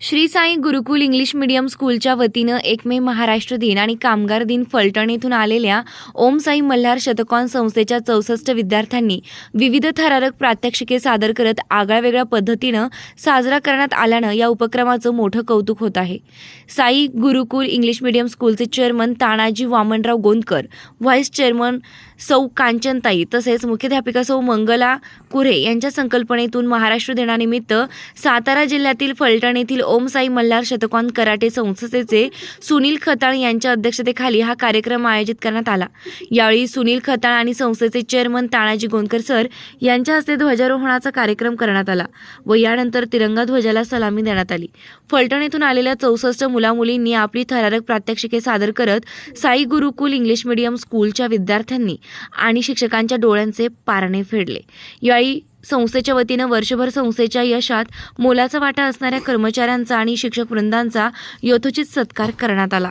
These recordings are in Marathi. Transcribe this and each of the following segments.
श्री साई गुरुकुल इंग्लिश मीडियम स्कूलच्या वतीनं एक मे महाराष्ट्र दिन आणि कामगार दिन फलटण येथून आलेल्या ओम साई मल्हार शतकॉन संस्थेच्या चौसष्ट विद्यार्थ्यांनी विविध थरारक प्रात्यक्षिके सादर करत आगळ्यावेगळ्या पद्धतीनं साजरा करण्यात आल्यानं या उपक्रमाचं मोठं कौतुक होत आहे. साई गुरुकुल इंग्लिश मीडियम स्कूलचे chairman Tanaji Vamanrao Gondkar vice chairman सौ कांचनताई तसेच मुख्याध्यापिका सौ मंगला कुरे यांच्या संकल्पनेतून महाराष्ट्र दिनानिमित्त सातारा जिल्ह्यातील फलटण येथील ओम साई मल्हार शतकॉन कराटे संस्थेचे सुनील खताळ यांच्या अध्यक्षतेखाली हा कार्यक्रम आयोजित करण्यात आला. यावेळी सुनील खताळ आणि संस्थेचे चेअरमन तानाजी गोंदकर सर यांच्या हस्ते ध्वजारोहणाचा कार्यक्रम करण्यात आला व यानंतर तिरंगा ध्वजाला सलामी देण्यात आली. फलटण येथून आलेल्या चौसष्ट मुलामुलींनी आपली थरारक प्रात्यक्षिके सादर करत साई गुरुकुल इंग्लिश मीडियम स्कूलच्या विद्यार्थ्यांनी आणि शिक्षकांच्या डोळ्यांचे पारणे फेडले. यावेळी संस्थेच्या वतीनं वर्षभर संस्थेच्या यशात मोलाचा वाटा असणाऱ्या कर्मचाऱ्यांचा आणि शिक्षक वृंदांचा यथोचित सत्कार करण्यात आला.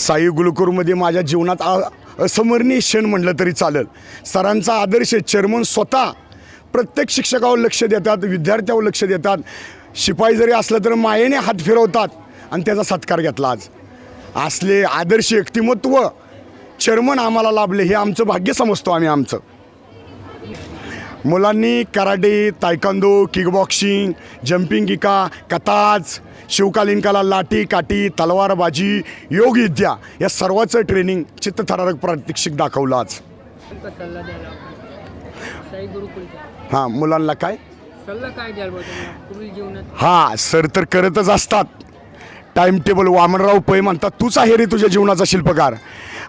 साई गुलकूरमध्ये माझ्या जीवनात असमरणीय क्षण म्हटलं तरी चालेल. सरांचा आदर्श चेअरमन स्वतः प्रत्येक शिक्षकावर लक्ष देतात विद्यार्थ्यावर लक्ष देतात. शिपाई जरी असलं तर मायेने हात फिरवतात आणि त्याचा सत्कार घेतला आज. असले आदर्श व्यक्तिमत्व चेअरमन आम्हाला लाभले हे आमचं भाग्य समजतो आम्ही आमचं. मुलांनी कराटे तायकांदो किकबॉक्सिंग जम्पिंग किका कताज शिवकालीन कला लाठी काठी तलवारबाजी योगविद्या या सर्वाचं ट्रेनिंग चित्तथरारक प्रात्यक्षिक दाखवलं आज. हां मुलांना काय? सल्ला काय हां सर तर करतच असतात. टाइम टेबल वामनराव पै म्हणतात तूच आहे रे तुझ्या जीवनाचा शिल्पकार.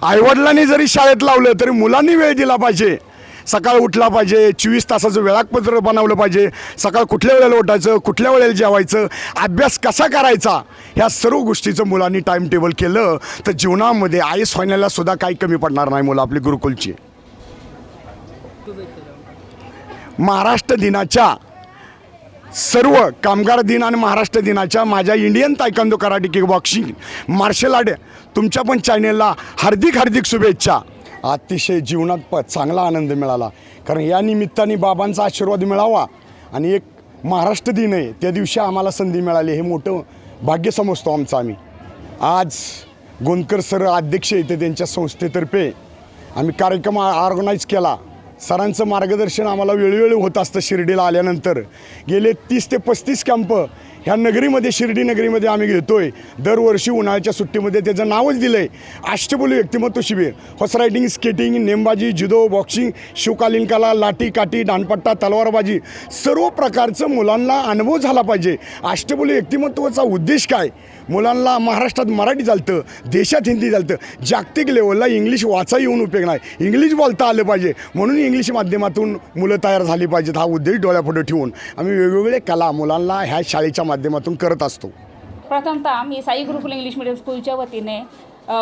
आईवडिलांनी जरी शाळेत लावलं तरी मुलांनी वेळ दिला पाहिजे. सकाळ उठला पाहिजे चोवीस तासाचं वेळापत्र बनवलं पाहिजे सकाळ कुठल्या वेळेला उठायचं कुठल्या वेळेला जेवायचं अभ्यास कसा करायचा ह्या सर्व गोष्टीचं मुलांनी टाईम टेबल केलं तर जीवनामध्ये आईस होण्याला सुद्धा काही कमी पडणार नाही मुलं आपली गुरुकुलची. महाराष्ट्र दिनाच्या सर्व कामगार दिन आणि महाराष्ट्र दिनाच्या माझ्या Indian taekwondo karate kick boxing martial art तुमच्या पण चॅनेलला हार्दिक हार्दिक शुभेच्छा. अतिशय जीवनात प चांगला आनंद मिळाला. कारण या निमित्ताने बाबांचा आशीर्वाद मिळावा आणि एक महाराष्ट्र दिन आहे त्या दिवशी आम्हाला संधी मिळाली. हे मोठं भाग्य समजतो आमचं आम्ही. आज गोंदकर सर अध्यक्ष येते त्यांच्या संस्थेतर्फे आम्ही कार्यक्रम ऑर्गनाईज केला. सरांचं मार्गदर्शन आम्हाला वेळोवेळी होत असतं शिर्डीला आल्यानंतर. गेले तीस ते पस्तीस कॅम्प ह्या नगरीमध्ये शिर्डी नगरीमध्ये आम्ही घेतोय. दरवर्षी उन्हाळ्याच्या सुट्टीमध्ये त्याचं नावच दिलं आहे अष्टबोली व्यक्तिमत्व शिबिर. हॉर्स रायडिंग स्केटिंग नेमबाजी जुदो बॉक्सिंग शिवकालीन कला लाठी काठी दांडपट्टा तलवारबाजी सर्व प्रकारचं मुलांना अनुभव झाला पाहिजे. अष्टबोली व्यक्तिमत्वाचा उद्देश काय? मुलांना महाराष्ट्रात मराठी चालतं देशात हिंदी चालतं. जागतिक लेवलला इंग्लिश वाचा येऊन उपयोग नाही. इंग्लिश बोलता आलं पाहिजे. म्हणून इंग्लिश माध्यमातून मुलं तयार झाली पाहिजेत. हा उद्देश डोळ्यापुढे ठेवून. आम्ही वेगवेगळे कला मुलांना ह्या शाळेच्या माध्यमातून करत असतो. प्रथमतः मी साई गुरुकुल इंग्लिश मिडियम स्कूलच्या वतीने अ,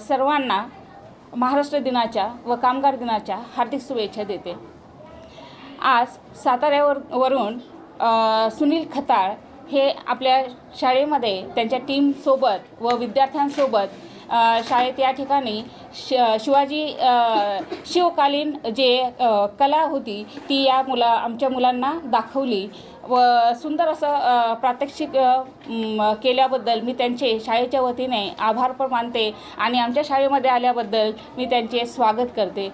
सर्वांना महाराष्ट्र दिनाच्या व कामगार दिनाच्या हार्दिक शुभेच्छा देते. आज साताऱ्यावर वरून अ, सुनील खताळ हे आपल्या शाळेमध्ये त्यांच्या टीमसोबत व विद्यार्थ्यांसोबत शाळेत या ठिकाणी श शिवाजी शिवकालीन जे कला होती ती या मुला आमच्या मुलांना दाखवली. व सुंदर असं प्रात्यक्षिक केल्याबद्दल मी त्यांचे शाळेच्या वतीने आभार पण मानते आणि आमच्या शाळेमध्ये आल्याबद्दल मी त्यांचे स्वागत करते.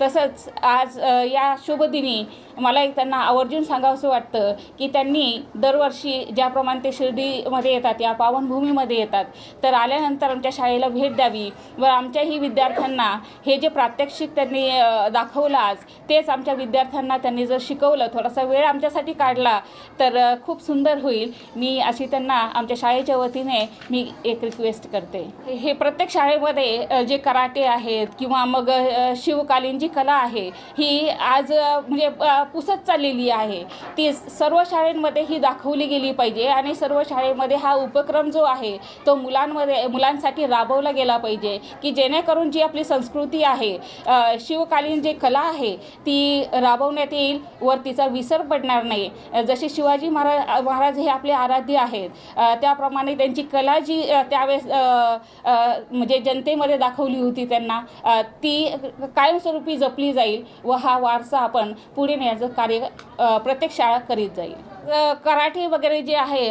तसंच आज या शुभदिनी मला एक त्यांना आवर्जून सांगावंसं वाटतं की त्यांनी दरवर्षी ज्याप्रमाणे ते शिर्डीमध्ये येतात या पावनभूमीमध्ये येतात तर आल्यानंतर आमच्या शाळेला भेट द्यावी व आमच्याही विद्यार्थ्यांना हे जे प्रात्यक्षिक त्यांनी दाखवलं आज तेच आमच्या विद्यार्थ्यांना त्यांनी जर शिकवलं थोडासा वेळ आमच्यासाठी काढला तर खूप सुंदर होईल. मी अशी त्यांना आमच्या शाळेच्या वतीने मी एक रिक्वेस्ट करते. हे- हे प्रत्येक शाळेमध्ये जे कराटे आहेत किंवा मग शिवकालीन जी कला आहे. ही आज म्हणजे पुसत चाललेली आहे. ती सर्व शाळेंमध्ये ही दाखवली गेली पाहिजे आणि सर्व शाळेमध्ये हा उपक्रम जो आहे तो मुलांमध्ये मुलांसाठी राबवला गेला पाहिजे की जेणेकरून जी आपली संस्कृती आहे शिवकालीन जे कला आहे ती राबवण्यात येईल वर तिचा विसर पडणार नाही. जसे शिवाजी महाराज महाराज हे आपले आराध्य आहेत त्याप्रमाणे त्यांची कला जी त्यावेळेस म्हणजे जनतेमध्ये दाखवली होती त्यांना ती कायमस्वरूपी जपली जाईल व हा वारसा आपण पुढे नेण्याचं कार्य प्रत्येक शाळा करीत जाईल. कराटे वगैरे जे आहे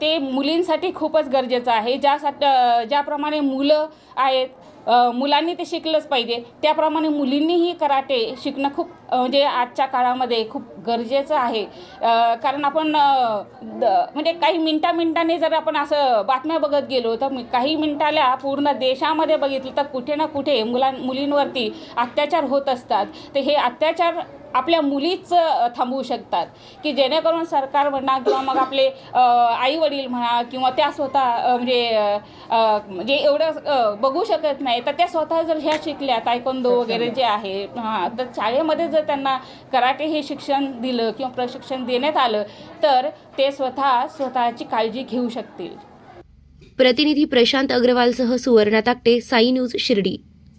ते मुलींसाठी खूपच गरजेचं आहे. ज्यासाठी ज्याप्रमाणे मुलं आहेत मुलांनी ते शिकलंच पाहिजे त्याप्रमाणे मुलींनीही कराटे शिकणं खूप म्हणजे आजच्या काळामध्ये खूप गरजेचं आहे. कारण आपण म्हणजे काही मिनटा मिनटाने जर आपण असं बातम्या बघत गेलो तर काही मिनटाला पूर्ण देशामध्ये बघितलं तर कुठे ना कुठे मुलां मुलींवरती अत्याचार होत असतात. तर हे अत्याचार आपल्या मुलीच थांबवू शकतात. की जेणेकरून सरकार म्हणा किंवा मग आपले आई वडील म्हणा किंवा त्या स्वतः म्हणजे अ, म्हणजे एवढं बघू शकत नाही. तर त्या स्वतः जर ह्या शिकल्या तायकोंदो वगैरे जे आहे हां तर शाळेमध्ये जर त्यांना कराटे हे शिक्षण दिलं किंवा प्रशिक्षण देण्यात आलं तर ते स्वतः स्वतःची काळजी घेऊ शकतील. प्रतिनिधी प्रशांत अग्रवालसह सुवर्णा ताकटे साई न्यूज शिर्डी.